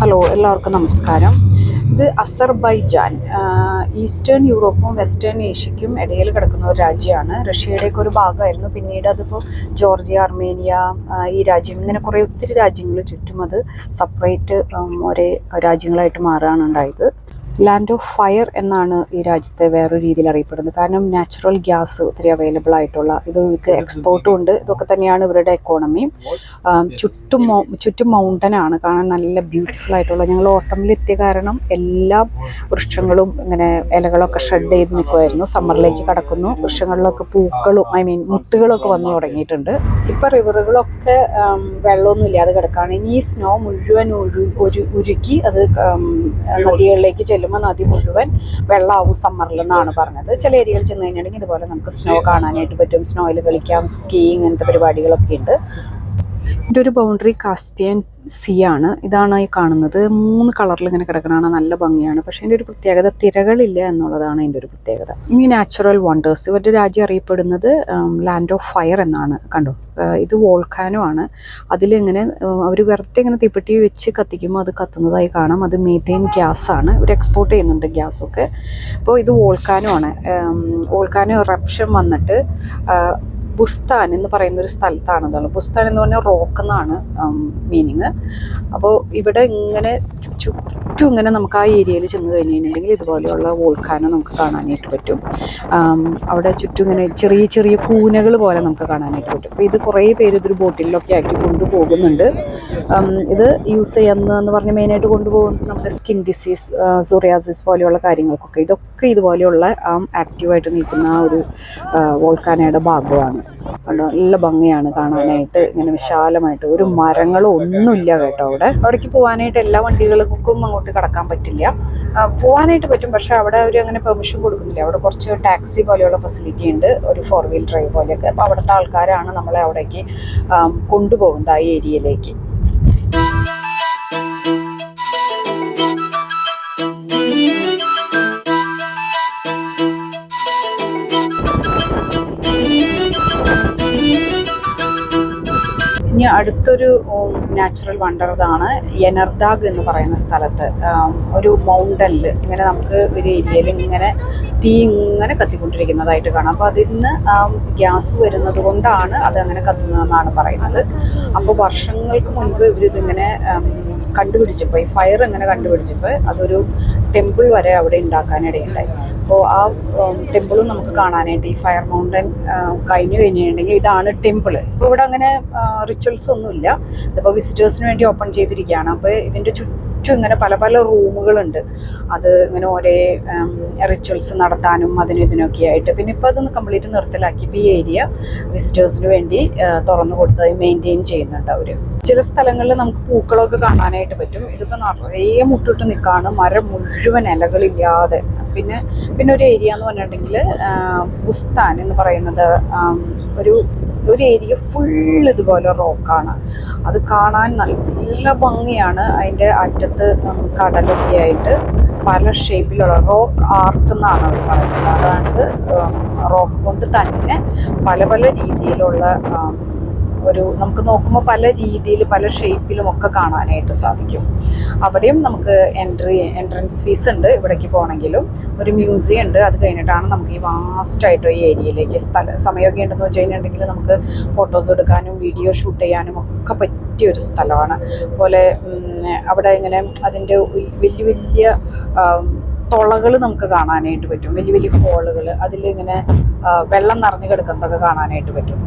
Hello എല്ലാവർക്കും നമസ്കാരം. ഇത് അസർബൈജാൻ. ഈസ്റ്റേൺ യൂറോപ്പും വെസ്റ്റേൺ ഏഷ്യയ്ക്കും ഇടയിൽ കിടക്കുന്ന ഒരു രാജ്യമാണ്. റഷ്യയുടെയൊക്കെ ഒരു ഭാഗമായിരുന്നു. പിന്നീട് അതിപ്പോൾ ജോർജിയ അർമേനിയ ഈ രാജ്യം ഇങ്ങനെ കുറേ ഒത്തിരി രാജ്യങ്ങൾ ചുറ്റും അത് സെപ്പറേറ്റ് ഒരേ രാജ്യങ്ങളായിട്ട് മാറുകയാണ് ഉണ്ടായത് ലാൻഡ് ഓഫ് ഫയർ എന്നാണ് ഈ രാജ്യത്തെ വേറൊരു രീതിയിൽ അറിയപ്പെടുന്നത്. കാരണം നാച്ചുറൽ ഗ്യാസ് ഒത്തിരി അവൈലബിൾ ആയിട്ടുള്ള ഇത് ഇവർക്ക് എക്സ്പോർട്ടും ഉണ്ട്. ഇതൊക്കെ തന്നെയാണ് ഇവരുടെ എക്കോണമി ചുറ്റും ചുറ്റും മൗണ്ടൻ ആണ്. കാണാൻ നല്ല ബ്യൂട്ടിഫുൾ ആയിട്ടുള്ള. ഞങ്ങൾ ഓട്ടമിൽ എത്തിയ കാരണം എല്ലാ വൃക്ഷങ്ങളും ഇങ്ങനെ ഇലകളൊക്കെ ഷെഡ് ചെയ്ത് നിൽക്കുമായിരുന്നു സമ്മറിലേക്ക് കടക്കുന്നു. വൃക്ഷങ്ങളിലൊക്കെ പൂക്കളും ഐ മീൻ മുട്ടുകളൊക്കെ വന്നു തുടങ്ങിയിട്ടുണ്ട്. ഇപ്പം റിവറുകളൊക്കെ വെള്ളമൊന്നും ഇല്ലാതെ കിടക്കുകയാണ് ഇനി ഈ സ്നോ മുഴുവൻ ഒരു ഉരുക്കി അത് നദികളിലേക്ക് നദികളിലേക്ക് ചെല്ലുമ്പോൾ നദി മുഴുവൻ വെള്ളമാവും സമ്മറിൽ എന്നാണ് പറഞ്ഞത്. ചില ഏരിയയിൽ ചെന്ന് കഴിഞ്ഞിട്ടുണ്ടെങ്കിൽ ഇതുപോലെ നമുക്ക് സ്നോ കാണാനായിട്ട് പറ്റും. സ്നോയിൽ കളിക്കാം സ്കീയിങ് അങ്ങനത്തെ പരിപാടികളൊക്കെ ഉണ്ട്. ഇതിന്റെ ഒരു ബൗണ്ടറി കാസ്പിയൻ സി ആണ്. ഇതാണ് ഈ കാണുന്നത്. മൂന്ന് കളറിൽ ഇങ്ങനെ കിടക്കണതാണ്. നല്ല ഭംഗിയാണ്. പക്ഷേ ഇതിന്റെ ഒരു പ്രത്യേകത തിരകളില്ല എന്നുള്ളതാണ് ഇതിന്റെ ഒരു പ്രത്യേകത. ഇനി നാച്ചുറൽ വണ്ടേഴ്സ് ഇവരുടെ രാജ്യം അറിയപ്പെടുന്നത് ലാൻഡ് ഓഫ് ഫയർ എന്നാണ്. കണ്ടു? ഇത് വോൾക്കാനോ ആണ്. അതിലിങ്ങനെ അവർ വെറുതെ ഇങ്ങനെ തീപ്പെട്ടി വെച്ച് കത്തിക്കുമ്പോൾ അത് കത്തുന്നതായി കാണാം. അത് മീഥേൻ ഗ്യാസ് ആണ്. ഇവർ എക്സ്പോർട്ട് ചെയ്യുന്നുണ്ട് ഗ്യാസൊക്കെ അപ്പോൾ ഇത് വോൾക്കാനോ ആണ്. വോൾക്കാനോ റപ്ഷൻ വന്നിട്ട് ബുസ്താൻ എന്ന് പറയുന്ന ഒരു സ്ഥലത്താണ്. ഇതുള്ളത് ബുസ്താൻ എന്ന് പറഞ്ഞാൽ റോക്ക് എന്നാണ് മീനിങ് അപ്പോൾ ഇവിടെ ഇങ്ങനെ ചുറ്റും ഇങ്ങനെ നമുക്ക് ആ ഏരിയയിൽ ചെന്ന് കഴിഞ്ഞിട്ടുണ്ടെങ്കിൽ ഇതുപോലെയുള്ള വോൾക്കാനോ നമുക്ക് കാണാനായിട്ട് പറ്റും. അവിടെ ചുറ്റും ഇങ്ങനെ ചെറിയ ചെറിയ കൂനകൾ പോലെ നമുക്ക് കാണാനായിട്ട് പറ്റും. അപ്പോൾ ഇത് കുറേ പേര് ഇതൊരു ബോട്ടിലൊക്കെ ആക്കി കൊണ്ടുപോകുന്നുണ്ട് ഇത് യൂസ് ചെയ്യുന്നതെന്ന് പറഞ്ഞ് മെയിനായിട്ട് കൊണ്ടുപോകുന്നത് നമ്മുടെ സ്കിൻ ഡിസീസ് സോറിയാസിസ് പോലെയുള്ള കാര്യങ്ങൾക്കൊക്കെ. ഇതൊക്കെ ഇതുപോലെയുള്ള ആക്റ്റീവായിട്ട് നിൽക്കുന്ന ആ ഒരു വോൾക്കാനയുടെ ഭാഗമാണ്. നല്ല ഭംഗിയാണ് കാണാനായിട്ട്. ഇങ്ങനെ വിശാലമായിട്ട്. ഒരു മരങ്ങളും ഒന്നുമില്ല കേട്ടോ അവിടെ. അവിടേക്ക് പോകാനായിട്ട് എല്ലാ വണ്ടികൾക്കും അങ്ങോട്ട് കടക്കാൻ പറ്റില്ല. പോകാനായിട്ട് പറ്റും. പക്ഷെ അവിടെ അവർ അങ്ങനെ പെർമിഷൻ കൊടുക്കുന്നില്ല. അവിടെ കുറച്ച് ടാക്സി പോലെയുള്ള ഫെസിലിറ്റി ഉണ്ട്. ഒരു ഫോർ വീൽ ഡ്രൈവ് പോലെയൊക്കെ. അപ്പോൾ അവിടുത്തെ ആൾക്കാരാണ് നമ്മളെ അവിടേക്ക് കൊണ്ടുപോകുന്നത് ആ ഏരിയയിലേക്ക് ഇനി അടുത്തൊരു നാച്ചുറൽ വണ്ടർ ഇതാണ് യനർദാഗ് എന്ന് പറയുന്ന സ്ഥലത്ത്. ഒരു മൗണ്ടനിൽ ഇങ്ങനെ നമുക്ക് ഒരു ഏരിയയിൽ ഇങ്ങനെ തീ ഇങ്ങനെ കത്തിക്കൊണ്ടിരിക്കുന്നതായിട്ട് കാണാം. അപ്പോൾ അതിൽ നിന്ന് ഗ്യാസ് വരുന്നത് കൊണ്ടാണ് അത് അങ്ങനെ കത്തുന്നതെന്നാണ് പറയുന്നത്. അപ്പോൾ വർഷങ്ങൾക്ക് മുൻപ് ഇവരിതിങ്ങനെ കണ്ടുപിടിച്ചപ്പോൾ ഈ ഫയർ ഇങ്ങനെ കണ്ടുപിടിച്ചപ്പോൾ അതൊരു ടെമ്പിൾ വരെ അവിടെ ഉണ്ടാക്കാനിടയുണ്ടായി. അപ്പോൾ ആ ടെമ്പിളും നമുക്ക് കാണാനായിട്ട് ഈ ഫയർ മൗണ്ടൻ കഴിഞ്ഞു കഴിഞ്ഞിട്ടുണ്ടെങ്കിൽ ഇതാണ് ടെമ്പിൾ ഇപ്പോൾ ഇവിടെ അങ്ങനെ റിച്വൽസ് ഒന്നുമില്ല. ഇതിപ്പോൾ വിസിറ്റേഴ്സിന് വേണ്ടി ഓപ്പൺ ചെയ്തിരിക്കുകയാണ്. അപ്പോൾ ഇതിന്റെ ചുറ്റും ഇങ്ങനെ പല പല റൂമുകളുണ്ട്. അത് ഇങ്ങനെ ഒരേ റിച്വൽസ് നടത്താനും അതിനും ഇതിനൊക്കെ ആയിട്ട്. പിന്നെ ഇപ്പോൾ അതൊന്ന് കംപ്ലീറ്റ് നിർത്തലാക്കി ഇപ്പോൾ ഈ ഏരിയ വിസിറ്റേഴ്സിന് വേണ്ടി തുറന്നു കൊടുത്തത് മെയിന്റെയിൻ ചെയ്യുന്നുണ്ട് അവർ ചില സ്ഥലങ്ങളിൽ നമുക്ക് പൂക്കളൊക്കെ കാണാനായിട്ട് പറ്റും. ഇതിപ്പോൾ നിറയെ മുട്ടിട്ട് നിൽക്കുകയാണ് മരം മുഴുവൻ ഇലകളില്ലാതെ. പിന്നെ പിന്നെ ഒരു ഏരിയ എന്ന് പറഞ്ഞിട്ടുണ്ടെങ്കിൽ ബുസ്താൻ എന്ന് പറയുന്നത് ഒരു ഒരു ഏരിയ ഫുൾ ഇതുപോലെ റോക്കാണ്. അത് കാണാൻ നല്ല ഭംഗിയാണ്. അതിന്റെ അറ്റത്ത് കടലൊക്കെ ആയിട്ട് പല ഷേപ്പിലുള്ള റോക്ക് ആർട്ട് എന്നാണ് അവർ പറയുന്നത്. അതായത് റോക്ക് കൊണ്ട് തന്നെ പല പല രീതിയിലുള്ള ഒരു നമുക്ക് നോക്കുമ്പോൾ പല രീതിയിൽ പല ഷേപ്പിലും ഒക്കെ കാണാനായിട്ട് സാധിക്കും. അവിടെയും നമുക്ക് എൻട്രി എൻട്രൻസ് ഫീസ് ഉണ്ട് ഇവിടേക്ക് പോകണമെങ്കിലും ഒരു മ്യൂസിയം ഉണ്ട്. അത് കഴിഞ്ഞിട്ടാണ് നമുക്ക് ഈ വാസ്റ്റ് ആയിട്ട് ഈ ഏരിയയിലേക്ക് സ്ഥലം സമയമൊക്കെ ഉണ്ടെന്ന് വെച്ച് കഴിഞ്ഞിട്ടുണ്ടെങ്കിൽ നമുക്ക് ഫോട്ടോസ് എടുക്കാനും വീഡിയോ ഷൂട്ട് ചെയ്യാനും ഒക്കെ പറ്റിയ ഒരു സ്ഥലമാണ്. അതുപോലെ അവിടെ ഇങ്ങനെ അതിന്റെ വലിയ വലിയ തുളകൾ നമുക്ക് കാണാനായിട്ട് പറ്റും. വലിയ വലിയ ഹോളുകൾ അതിലിങ്ങനെ വെള്ളം നിറഞ്ഞു കിടക്കുന്നതൊക്കെ കാണാനായിട്ട് പറ്റും.